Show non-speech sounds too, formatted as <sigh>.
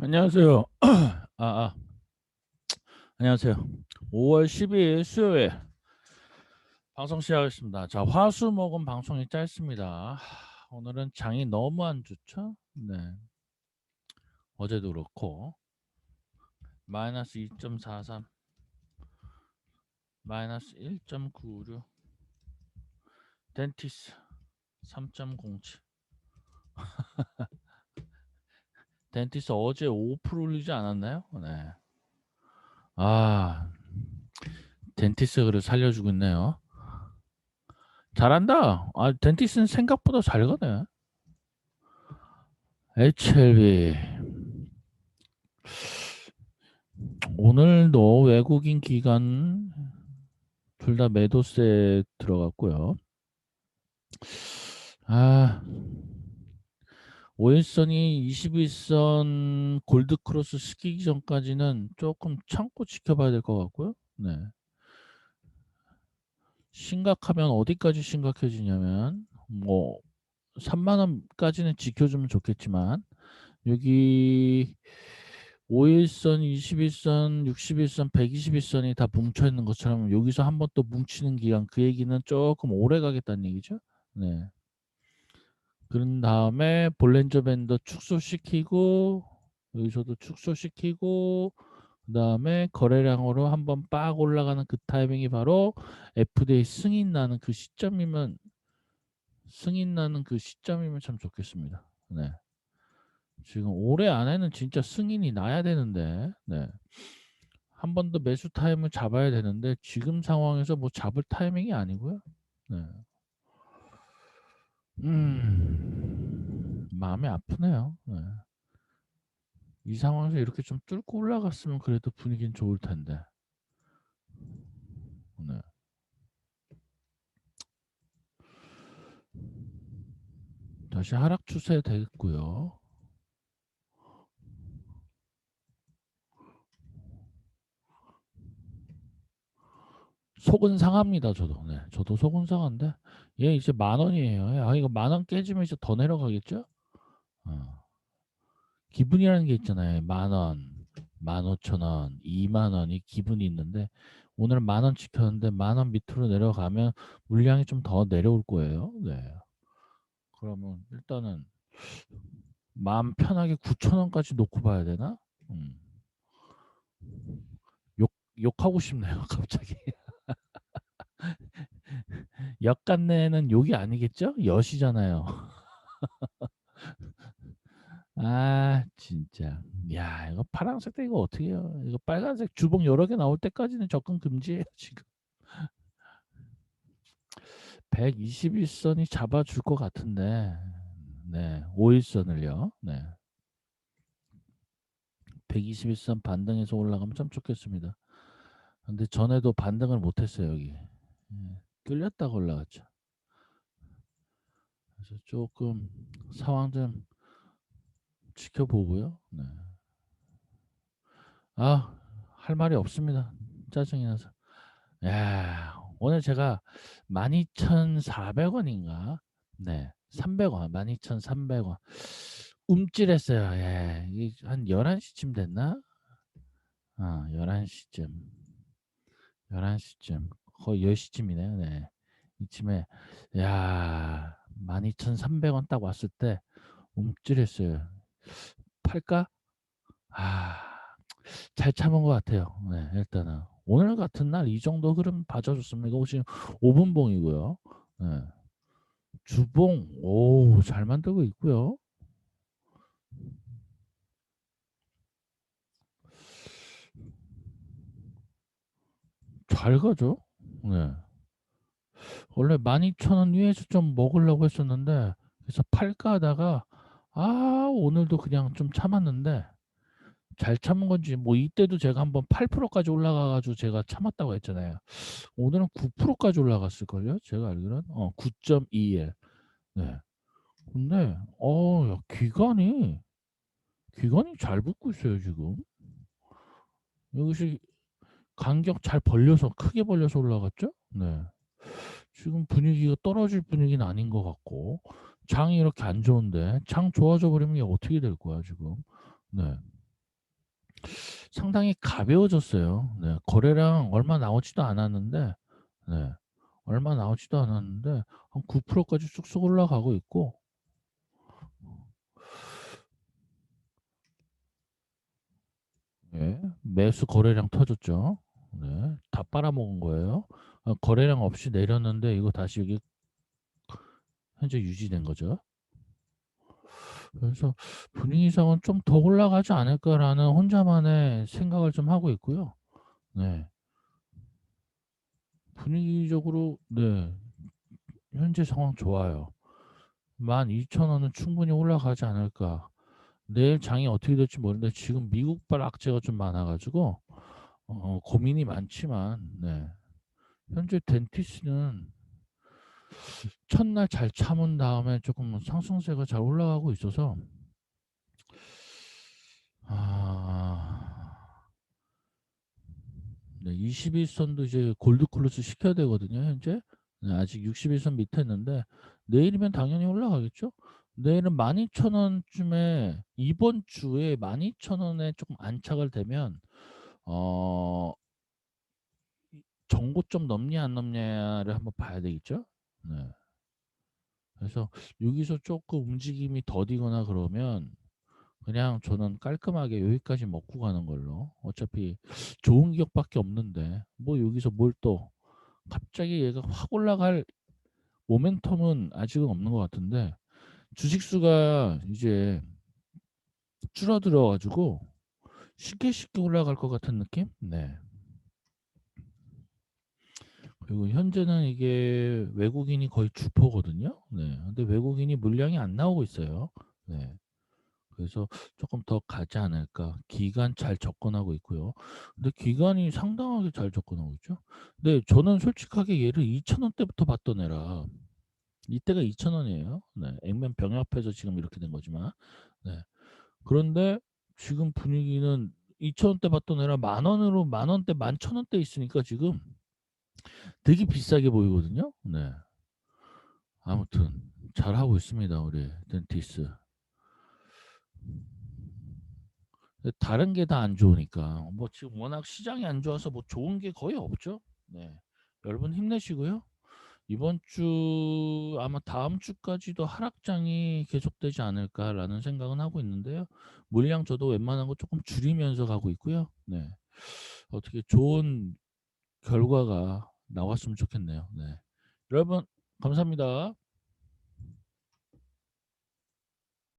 안녕하세요. <clears throat> 아, 아. 안녕하세요. 5월 12일 수요일 방송 시작하겠습니다. 자, 화수목은 방송이 짧습니다. 오늘은 장이 너무 안 좋죠? 네. 어제도 그렇고 마이너스 2.43 마이너스 1.96 덴티스 3.07 <laughs> 덴티스 어제 5% 올리지 않았나요? 네. 아, 덴티스 그를 살려주고 있네요. 잘한다. 아, 덴티스는 생각보다 잘 가네. HLB. 오늘도 외국인 기관 둘 다 매도세 들어갔고요. 아, 5일선이 21선 골드크로스 시키기 전까지는 조금 참고 지켜봐야 될 것 같고요. 네. 심각하면 어디까지 심각해지냐면 뭐 3만 원까지는 지켜주면 좋겠지만 여기 5일선, 21선, 61선, 121선이 다 뭉쳐 있는 것처럼 여기서 한 번 또 뭉치는 기간 그 얘기는 조금 오래 가겠다는 얘기죠. 네. 그런 다음에 볼렌저 밴더 축소시키고 여기서도 축소시키고 그 다음에 거래량으로 한번 빡 올라가는 그 타이밍이 바로 FDA 승인 나는 그 시점이면 승인 나는 그 시점이면 참 좋겠습니다. 네. 지금 올해 안에는 진짜 승인이 나야 되는데 네. 한 번 더 매수 타임을 잡아야 되는데 지금 상황에서 뭐 잡을 타이밍이 아니고요. 네. 음, 마음이 아프네요. 네. 이 상황에서 이렇게 좀 뚫고 올라갔으면 그래도 분위기는 좋을 텐데. 네. 다시 하락 추세 되겠고요. 속은 상합니다, 저도. 네, 저도 속은 상한데 얘 이제 만 원이에요. 아 이거 만 원 깨지면 이제 더 내려가겠죠? 어. 기분이라는 게 있잖아요. 만 원, 만 오천 원, 이만 원이 기분이 있는데 오늘 만 원 지켰는데 만 원 밑으로 내려가면 물량이 좀 더 내려올 거예요. 네. 그러면 일단은 마음 편하게 9천 원까지 놓고 봐야 되나? 음. 욕 욕하고 싶네요, <laughs> 갑자기. <laughs> 역간내는 욕이 아니겠죠? 엿이잖아요. <laughs> 아 진짜. 야 이거 파란색 때 이거 어떻게 해요? 이거 빨간색 주봉 여러 개 나올 때까지는 접근 금지예요 <laughs> 지금. 121선이 잡아줄 것 같은데 네 5일선을요. 네. 121선 반등해서 올라가면 참 좋겠습니다. 근데 전에도 반등을 못했어요 여기. 예, 끌렸다가 올라갔죠. 그래서 조금 상황 좀 지켜보고요. 네. 아, 할 말이 없습니다. 짜증이 나서. 야, 오늘 제가 12,400원인가? 네. 300원, 12,300원. 움찔했어요. 예. 한 11시쯤 됐나? 아, 11시쯤. 11시쯤. 거의 10시쯤이네요. 네. 이쯤에, 야, 12,300원 딱 왔을 때 움찔했어요. 팔까? 아, 잘 참은 것 같아요. 네, 일단은. 오늘 같은 날 이 정도 흐름 봐줘줬으면 이거 지금 5분봉이고요. 네. 주봉, 오, 잘 만들고 있고요. 잘 가죠? 네. 원래 12,000원 위에서 좀 먹으려고 했었는데 그래서 팔까 하다가 아 오늘도 그냥 좀 참았는데 잘 참은 건지 뭐 이때도 제가 한번 8%까지 올라가 가지고 제가 참았다고 했잖아요. 오늘은 9%까지 올라갔을 걸요. 제가 알기로는 어 9.21. 네. 근데 어 야, 기관이 기관이 잘 붙고 있어요 지금. 여기서 간격 잘 벌려서 크게 벌려서 올라갔죠? 네. 지금 분위기가 떨어질 분위기는 아닌 것 같고 장이 이렇게 안 좋은데 장 좋아져 버리면 이게 어떻게 될 거야 지금? 네. 상당히 가벼워졌어요. 네. 거래량 얼마 나오지도 않았는데 네. 얼마 나오지도 않았는데 한 9% 까지 쑥쑥 올라가고 있고 네. 매수 거래량 터졌죠. 네. 다 빨아먹은 거예요. 어 거래량 없이 내렸는데 이거 다시 여기 현재 유지된 거죠. 그래서 '분위기 상은 좀 더 올라가지 않을까.'라는 혼자만의 생각을 좀 하고 있고요. 네. 분위기적으로 네. 현재 상황 좋아요. 12,000 원은 충분히 올라가지 않을까. 내일 장이 어떻게 될지 모르는데 지금 미국발 악재가 좀 많아 가지고 어 고민이 많지만 네. 현재 덴티스는 첫날 잘 참은 다음에 쪼끔 상승세가 잘 올라가고 있어서 아. 네. 21 선도 이제 골드 클로즈 시켜야 되거든요 현재. 네. 아직 61선 밑에 있는데 내일이면 당연히 올라가겠죠. 내일은 12,000 원쯤에 이번 주에 12,000 원에 쪼끔 안착을 되면 어이 정고점 넘냐 안 넘냐를 한번 봐야 되겠죠. 네. 그래서 여기서 쪼끔 움직임이 더디거나 그러면 그냥 저는 깔끔하게 여기까지 먹고 가는 걸로. 어차피 좋은 기억밖에 없는데 뭐 여기서 뭘 또 갑자기 얘가 확 올라갈 모멘텀은 아직은 없는 것 같은데 주식 수가 이제 줄어들어 가지고 쉽게 쉽게 올라갈 것 같은 느낌? 네. 그리고 현재는 이게 외국인이 거의 주포거든요. 네. 근데 외국인이 물량이 안 나오고 있어요. 네. 그래서 쪼끔 더 가지 않을까. 기관 잘 접근하고 있고요. 근데 기관이 상당하게 잘 접근하고 있죠. 근데 저는 솔직하게 얘를 2,000 원대부터 봤던 애라 이때가 2,000 원이에요. 네. 액면 병합해서 지금 이렇게 된 거지만. 네. 그런데 지금 분위기는 2,000 원대 봤던 애라 만 원으로 만 원대 11,000 원대에 있으니까 지금 되게 비싸게 보이거든요. 네. 아무튼 잘 하고 있습니다 우리 덴티스. 다른 게 다 안 좋으니까. 뭐 지금 워낙 시장이 안 좋아서 뭐 좋은 게 거의 없죠. 네. 여러분 힘내시고요. 이번 주 아마 다음 주까지도 하락장이 계속되지 않을까라는 생각은 하고 있는데요. 물량 저도 웬만한 거 쪼끔 줄이면서 가고 있고요. 네. 어떻게 좋은 결과가 나왔으면 좋겠네요. 네. 여러분 감사합니다.